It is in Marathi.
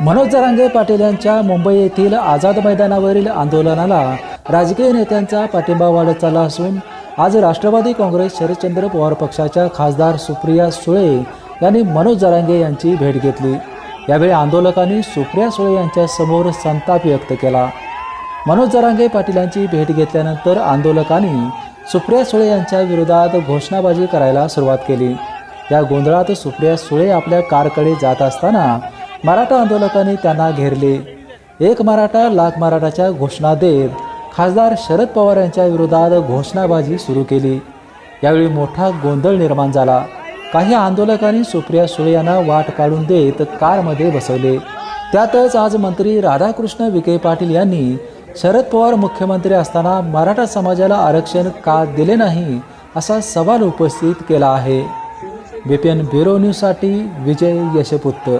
मनोज जरांगे पाटील यांच्या मुंबई येथील आझाद मैदानावरील आंदोलनाला राजकीय नेत्यांचा पाठिंबा वाढत चालला असून आज राष्ट्रवादी काँग्रेस शरदचंद्र पवार पक्षाच्या खासदार सुप्रिया सुळे यांनी मनोज जरांगे यांची भेट घेतली. यावेळी आंदोलकांनी सुप्रिया सुळे यांच्यासमोर संताप व्यक्त केला. मनोज जरांगे पाटील यांची भेट घेतल्यानंतर आंदोलकांनी सुप्रिया सुळे यांच्या विरोधात घोषणाबाजी करायला सुरुवात केली. या गोंधळात सुप्रिया सुळे आपल्या कारकडे जात असताना मराठा आंदोलकांनी त्यांना घेरले. एक मराठा लाख मराठाच्या घोषणा देत खासदार शरद पवार यांच्या विरोधात घोषणाबाजी सुरू केली. यावेळी मोठा गोंधळ निर्माण झाला. काही आंदोलकांनी सुप्रिया सुळे यांना वाट काढून देत कारमध्ये बसवले. त्यातच आज मंत्री राधाकृष्ण विखे पाटील यांनी शरद पवार मुख्यमंत्री असताना मराठा समाजाला आरक्षण का दिले नाही असा सवाल उपस्थित केला आहे. बीपीएन ब्युरो न्यूजसाठी विजय यशपुत्र